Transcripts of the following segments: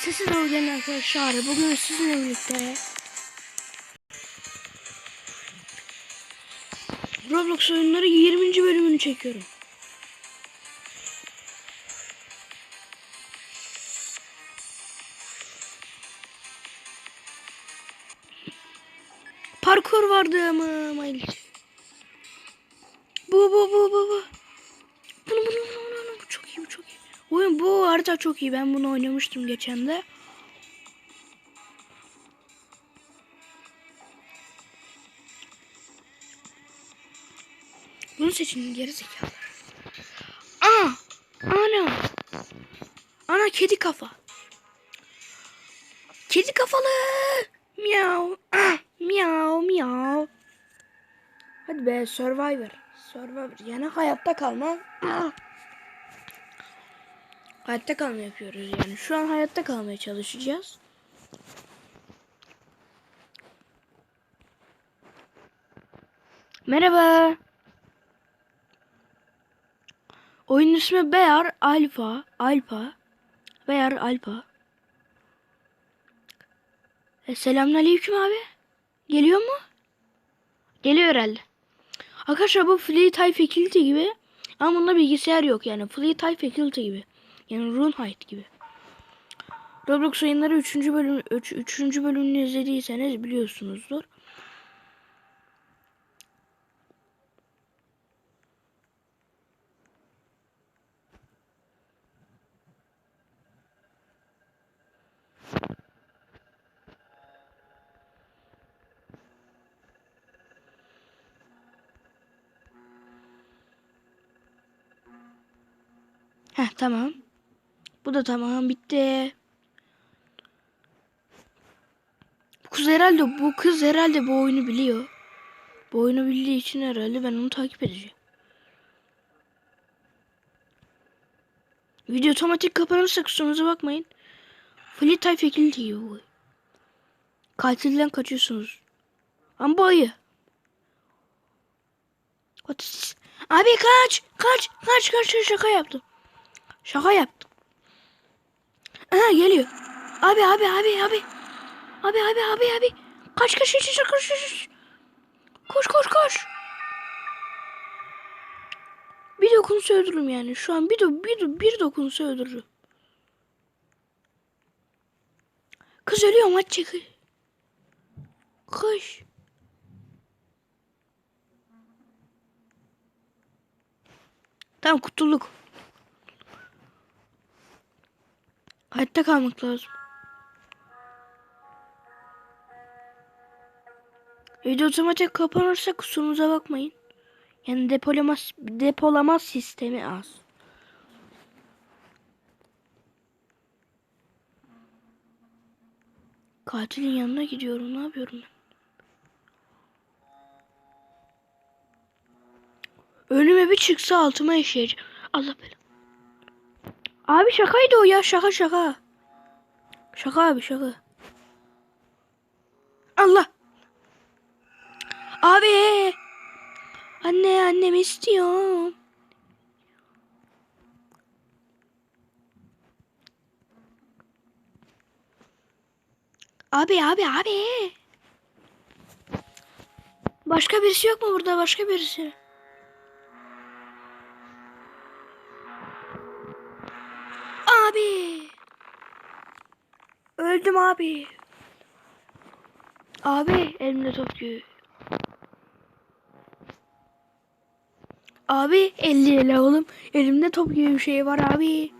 Sesi doğru gelin arkadaşlar. Bugün sizinle birlikte Roblox oyunları 20. bölümünü çekiyorum. Parkur vardı ama maalesef. Bu bu bu bu bu. Oyun bu harita çok iyi. Ben bunu oynamıştım geçen de. Bunu seçin geri zekalı. Aa! Ana! Ana kedi kafa. Kedi kafalı. Miau. Ah, miau miau. Hadi be Survivor. Survivor yani hayatta kalma. Ah. Hayatta kalma yapıyoruz yani. Şu an hayatta kalmaya çalışacağız. Merhaba. Oyunun ismi Bear Alpha. Alpha. Bear Alpha. E, selamünaleyküm abi. Geliyor mu? Geliyor herhalde. Arkadaşlar bu Free Type Faculty gibi. Ama bunda bilgisayar yok yani. Free Type Faculty gibi. Yani Runhide gibi. Roblox oyunları 3. bölüm 3. 3. bölümünü izlediyseniz biliyorsunuzdur. Heh tamam. Bu da tamam bitti. Bu kız herhalde bu kız herhalde bu oyunu biliyor. Bu oyunu bildiği için herhalde ben onu takip edeceğim. Video otomatik kapanırsa kusurumuza bakmayın. Free Type gibi bu. Katilden kaçıyorsunuz. Ama bu ayı. Abi kaç! Kaç! Kaç! Kaç! Şaka yaptım. Şaka yaptım. Aha geliyor. Abi abi abi abi. Abi abi abi abi. Kaç kaç kaç kaç kaç kaç. Koş koş koş. Bir dokunsa öldürürüm yani. Şu an bir do bir do bir dokunsa öldürürüm. Kız ölüyor maç çekil. Koş. Tamam kurtulduk. Hayatta kalmak lazım. Video otomatik kapanırsa kusurumuza bakmayın. Yani depolama, depolama sistemi az. Katilin yanına gidiyorum. Ne yapıyorum ben? Önüme bir çıksa altıma işeyeceğim. Allah belanı. Abi şakaydı o ya şaka şaka. Şaka abi şaka. Allah. Abi. Anne annem istiyorum. Abi abi abi. Başka birisi yok mu burada başka birisi? Abi. Öldüm abi. Abi elimde top gibi. Abi 50 lira oğlum. Elimde top gibi bir şey var abi.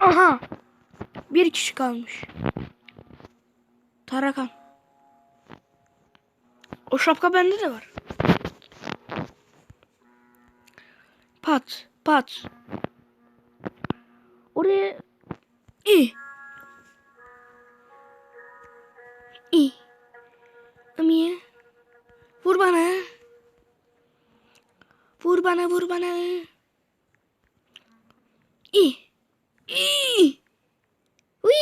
Aha. Bir kişi kalmış. Tarakan. O şapka bende de var. Pat, pat. Oraya İ. İ. Amiye. Vur bana. Vur bana, vur bana. İ. İ. Uy.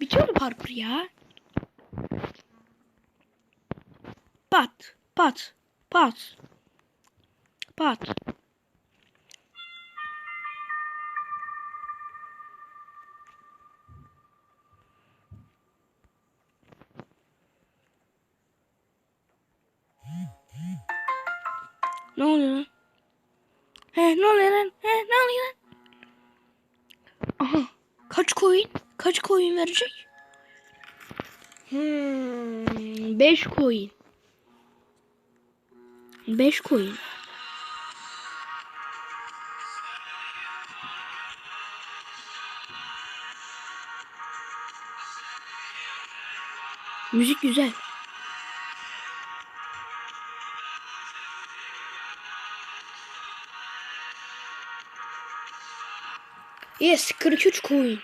Bitiyor mu parkur ya? Pat, pat, pat. Pat. He ne oluyor lan? He ne oluyor lan? Aha. Kaç coin? Kaç coin verecek? Hmm, 5 coin. 5 coin. Müzik güzel. Yes, 43 coin.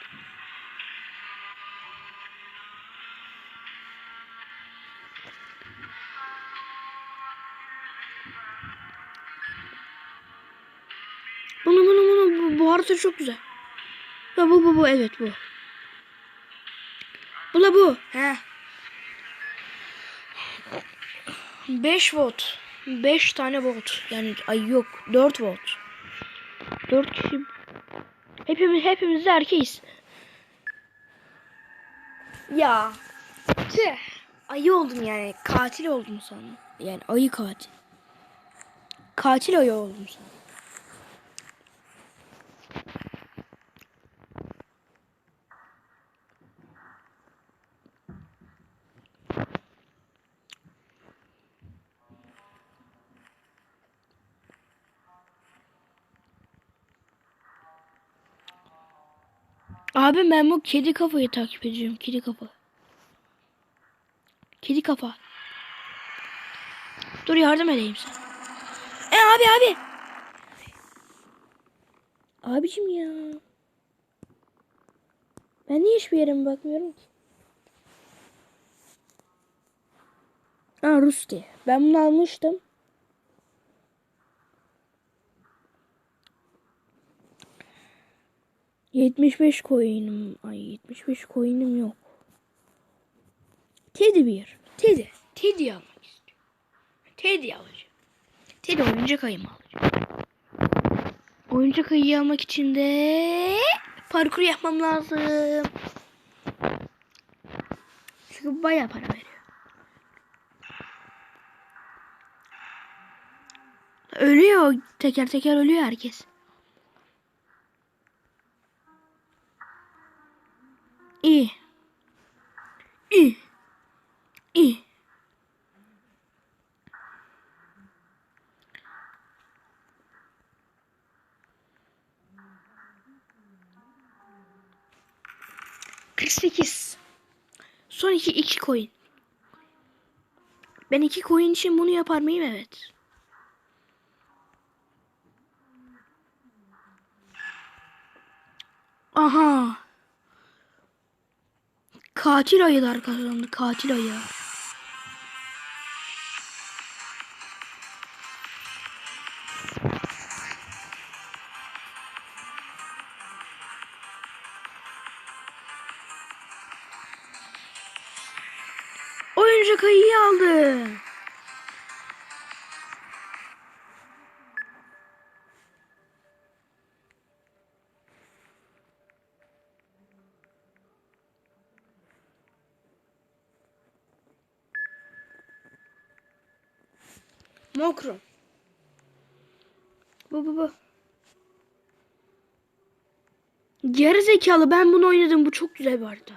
Bunu bunu bunu bu, bu harita çok güzel. Ya bu bu bu evet bu. Bu da bu. He. 5 volt. 5 tane volt. Yani ay yok 4 volt. 4 kişi. Hepimiz hepimiz erkeğiz. Ya. Tüh. Ayı oldum yani. Katil oldum sandım. Yani ayı katil. Katil ayı oldum sandım. Abi ben bu kedi kafayı takip ediyorum. Kedi kafa. Kedi kafa. Dur yardım edeyim sana. E abi abi. Abicim ya. Ben niye hiçbir yere bakmıyorum ki? Aa Rusti. Ben bunu almıştım. Yetmiş beş coin'im. Ay yetmiş beş coin'im yok. Teddy bir. Teddy. Teddy almak istiyorum. Teddy alacağım. Teddy oyuncak ayımı alacağım. Oyuncak ayıyı almak için de parkur yapmam lazım. Çünkü bayağı para veriyor. Ölüyor. Teker teker ölüyor herkes. İyi. İyi. İyi. Kırk. Son iki, iki coin. Ben iki coin için bunu yapar mıyım? Evet. Aha. Katil ayılar kazandı. Katil ayı. Mokro. Bu bu bu. Geri zekalı ben bunu oynadım. Bu çok güzel bir.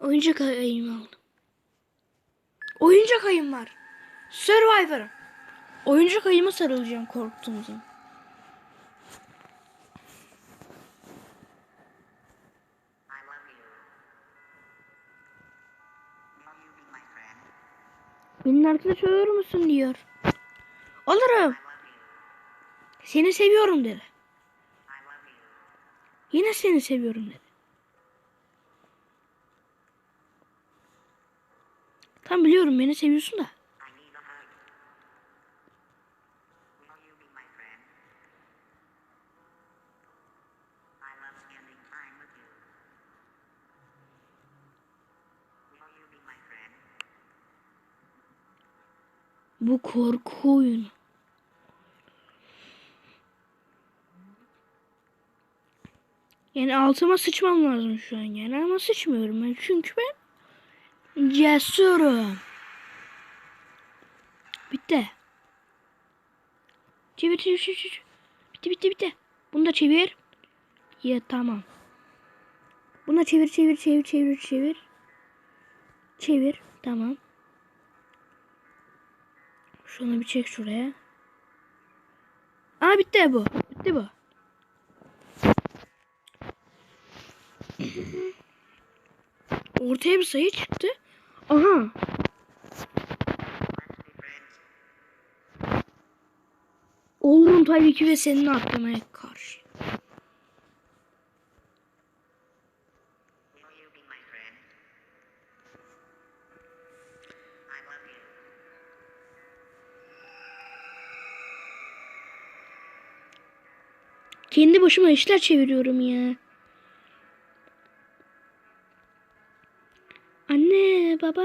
Oyuncak ayımı aldım. Oyuncak ayım var. Survivor. Oyuncak ayıma sarılacağım korktuğum. I love you. Will you be my friend? Benimle arkadaş olur musun diyor. Olurum. Seni seviyorum dedi. Yine seni seviyorum dedi. Tam biliyorum beni seviyorsun da. I need a hug. Will you be my friend? I love spending time with you. Will you be my friend? Bu korku oyunu. Yani altıma sıçmam lazım şu an yani ama sıçmıyorum ben çünkü ben Cesurum. Bitti. Çevir çevir çevir. çevir. Bitti bitti bitti. Bunu da çevir. Ya tamam. Buna çevir çevir çevir çevir çevir. Çevir. Tamam. Şunu bir çek şuraya. Aa bitti bu. Bitti bu. Ortaya bir sayı çıktı. Aha. Olurum tabii ki ve senin atlamaya karşı. Will you be my friend? I love you. Kendi başıma işler çeviriyorum ya. Anne, baba.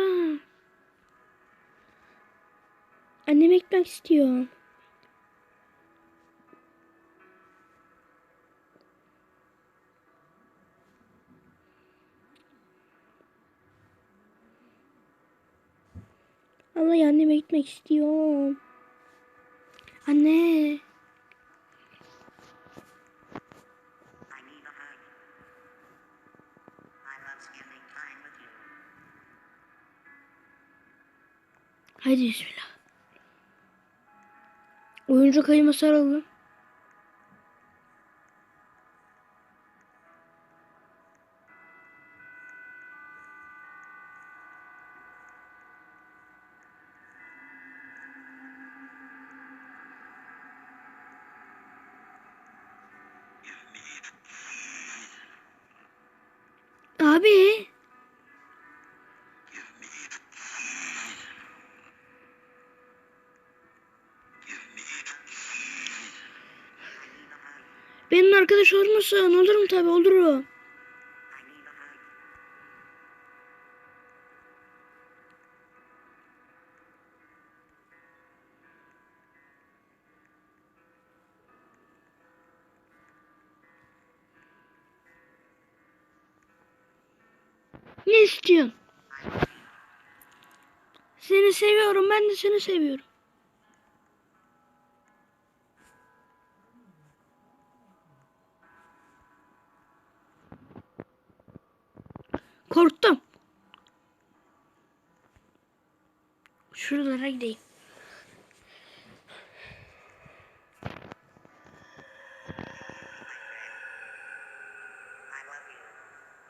Anneme gitmek istiyor. Allah anneme gitmek istiyorum. Anne. Haydi bismillah. Oyuncak ayıma sarıldım. Arkadaş olur musun? Olurum tabi olurum. Ne istiyorsun? Seni seviyorum. Ben de seni seviyorum. Şuralara gideyim.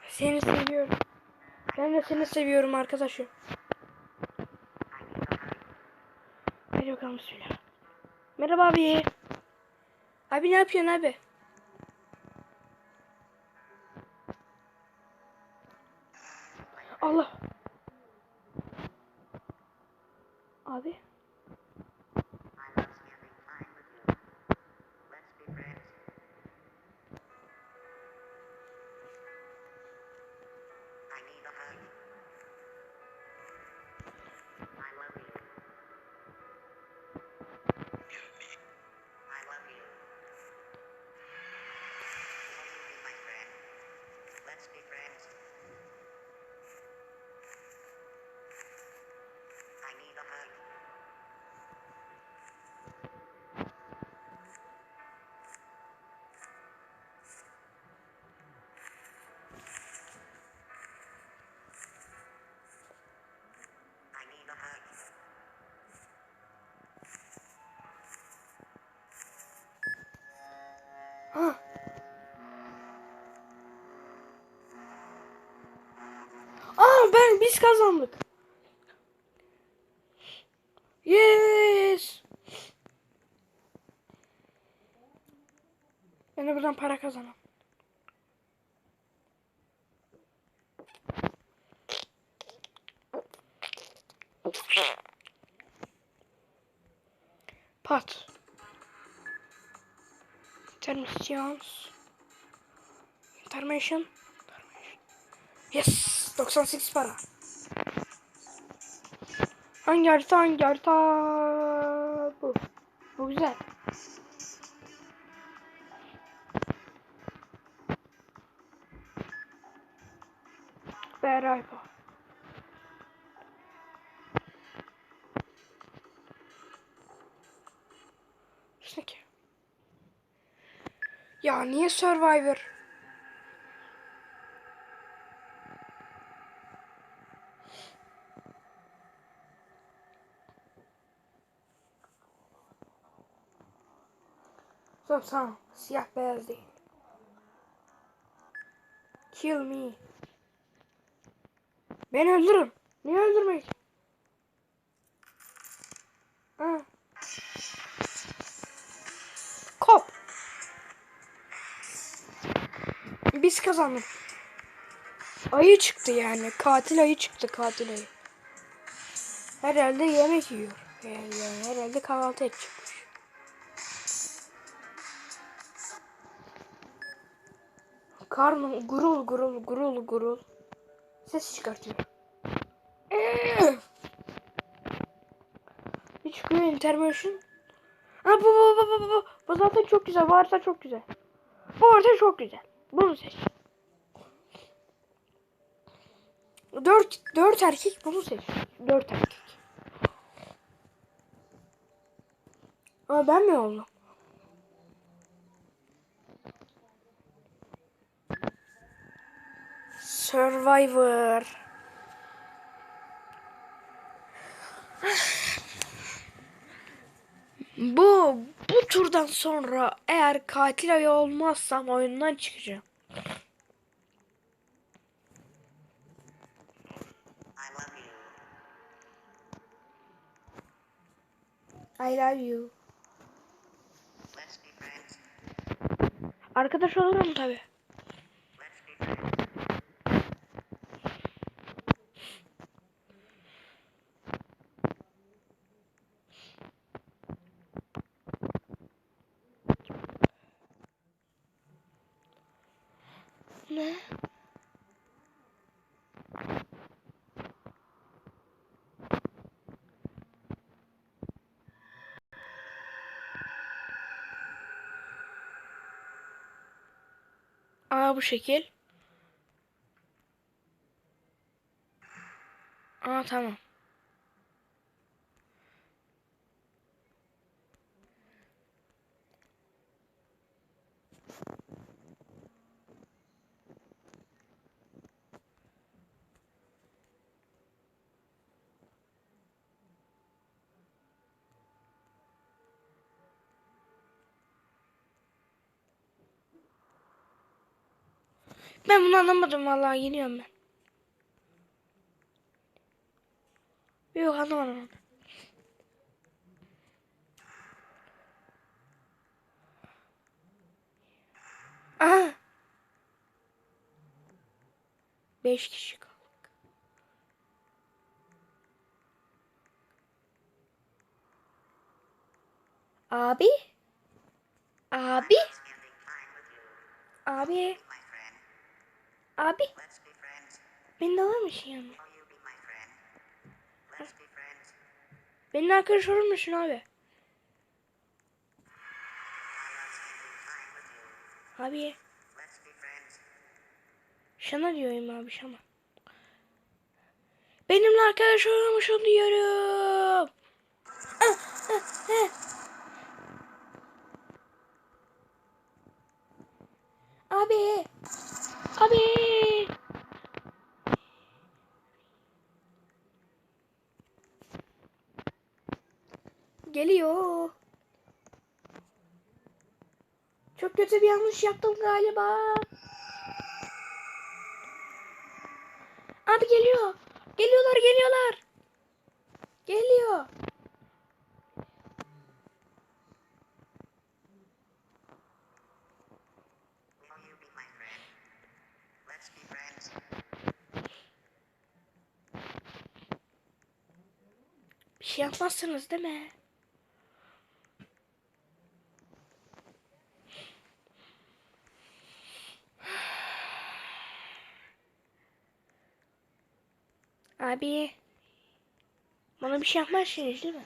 Seni seviyorum. Ben de seni seviyorum arkadaşım. Hadi bakalım bismillah. Merhaba abi. Abi ne yapıyorsun abi? Allah. Biz kazandık. Yes. Ben de buradan para kazanam. Pat. Intermissions. Intermission. Yes. 98 para. Hangi harita hangi harita? Bu. Bu güzel. Berayba. Şuna ki. Ya niye Survivor? Tamam tamam. Siyah beyaz değil. Kill me. Beni öldürün. Niye öldürmek? Ha. Kop. Biz kazandık. Ayı çıktı yani. Katil ayı çıktı katil ayı. Herhalde yemek yiyor. Yani, herhalde kahvaltı edecekmiş. Karnım gurul gurul gurul gurul. Ses çıkartıyor. Bir çıkıyor intermission. Ha bu bu bu bu bu bu. Zaten çok güzel. Harita çok güzel. Bu harita çok güzel. Bunu seç. Dört, dört erkek bunu seç. Dört erkek. Ama ben mi oldum? Survivor. Bu bu turdan sonra eğer katil ayı olmazsam oyundan çıkacağım. I love you. Arkadaş olurum tabi. Ne? Aa bu şekil. Aa tamam. Anlamadım vallahi yeniyorum ben. Yok anlamadım. Aha. Beş kişi kaldık. Abi? Abi? Abi? Abi? Beni de alır mısın yanına? Benim arkadaş olur musun abi? Abi şana diyorum abi şana. Benimle arkadaş olur musun diyorum. Ah, ah, ah. Abi. Abi. Geliyor. Çok kötü bir yanlış yaptım galiba. Abi geliyor. Geliyorlar geliyorlar. Geliyor. Bir şey yapmazsınız değil mi? Abi. Bana bir şey yapmazsınız değil mi?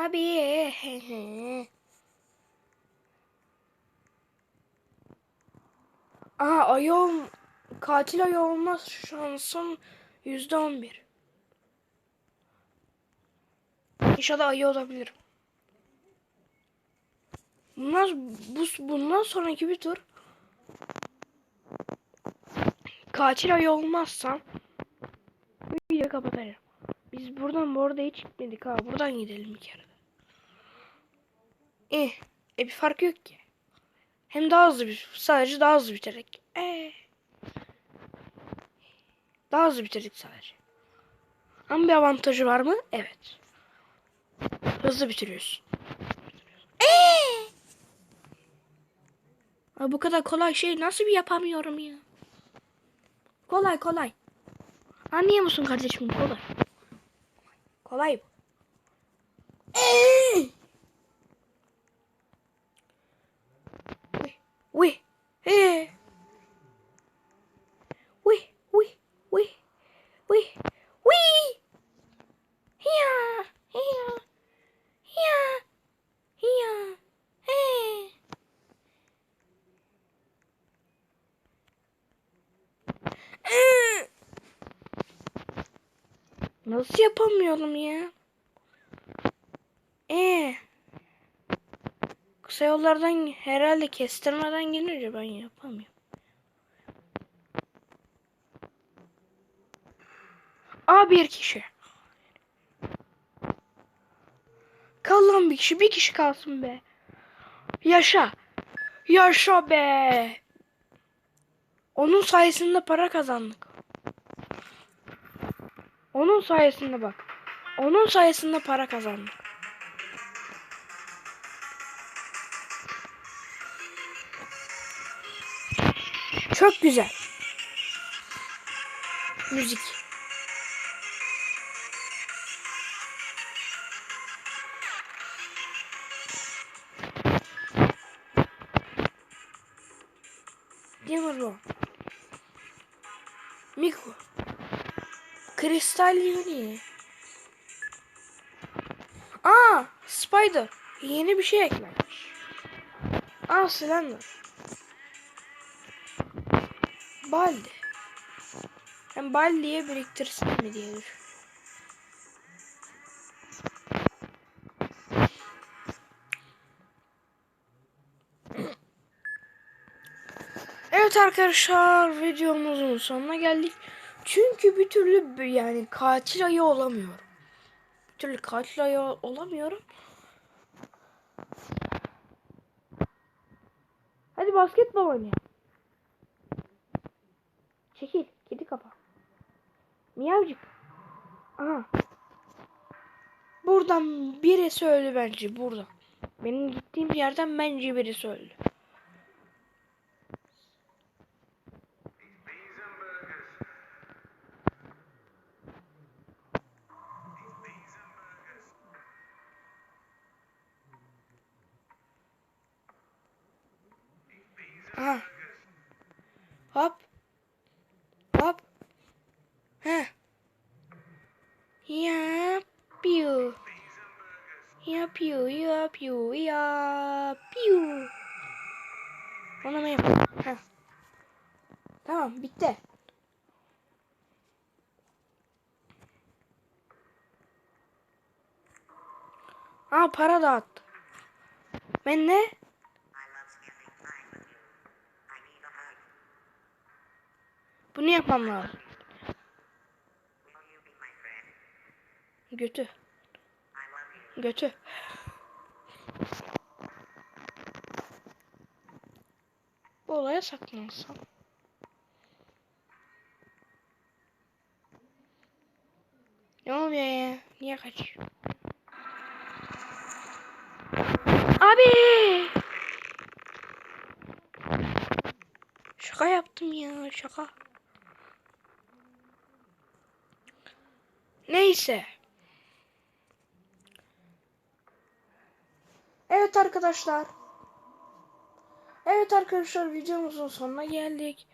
Abi. Aa ayı ol katil ayı olma şansım yüzde on bir. İnşallah ayı olabilirim. Bundan, bu, bundan sonraki bir tur katil ayı olmazsam videoyu kapatacağım. Biz buradan bu arada hiç gitmedik ha. Buradan gidelim bir kere. Eh, e bir fark yok ki. Hem daha hızlı bir sadece daha hızlı bitirdik. Ee. Daha hızlı bitirdik sadece. Ama bir avantajı var mı? Evet. Hızlı bitiriyorsun. Ee. Aa, bu kadar kolay şey nasıl bir yapamıyorum ya? Kolay kolay. Anlıyor musun kardeşim kolay. Kolay bu. Ee! Uy, uy, uy, uy, uy, uy, uy. Hiya, hiya, hiya, hiya, hey. Ee. Nasıl yapamıyorum ya? Ee. Kısa yollardan herhalde kestirmeden gelince ben yapamıyorum. Aa bir kişi. Kal lan bir kişi. Bir kişi kalsın be. Yaşa. Yaşa be. Onun sayesinde para kazandık. Onun sayesinde bak. Onun sayesinde para kazandık. Çok güzel. Müzik. Yeni. Aa, Spider. Yeni bir şey eklenmiş. Aa, Slender. Baldi. Hem Baldi'ye biriktirsin mi diye. Evet arkadaşlar videomuzun sonuna geldik. Çünkü bir türlü yani katil ayı olamıyorum. Bir türlü katil ayı olamıyorum. Hadi basketbol oynayalım. Çekil. Kedi kafa. Miyavcık. Aha. Buradan birisi öldü bence. Buradan. Benim gittiğim yerden bence birisi öldü. Aha. Hop. Hop. Heh. Yapıyor. Yapıyor, yapıyor, yapıyor. Onu mu yap? Heh. Tamam, bitti. Aa para dağıttı. Ben ne? Bunu yapmam lazım. Götü. Götü. Bu olaya saklansam. Ne oluyor ya? Niye kaçıyor? Abi! Şaka yaptım ya şaka. Neyse. Evet arkadaşlar. Evet arkadaşlar videomuzun sonuna geldik.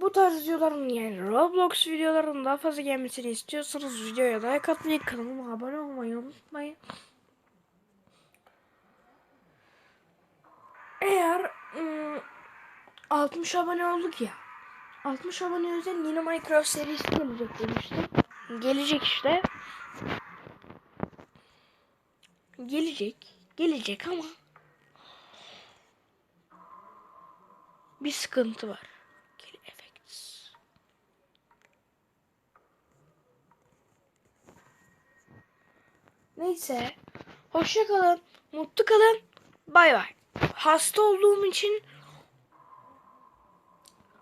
Bu tarz videoların yani Roblox videoların daha fazla gelmesini istiyorsanız videoya like atmayı, kanalıma abone olmayı unutmayın. Eğer ıı, 60 abone olduk ya. 60 abone özel yeni Minecraft serisi gelecek demiştim. Gelecek işte. Gelecek. Gelecek ama bir sıkıntı var. Neyse. Hoşça kalın. Mutlu kalın. Bay bay. Hasta olduğum için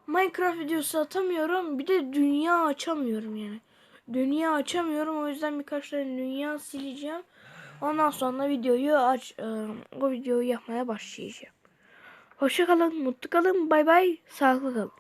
Minecraft videosu atamıyorum. Bir de dünya açamıyorum yani. Dünya açamıyorum. O yüzden birkaç tane dünya sileceğim. Ondan sonra videoyu aç, e, o videoyu yapmaya başlayacağım. Hoşça kalın, mutlu kalın, bay bay, sağlıklı kalın.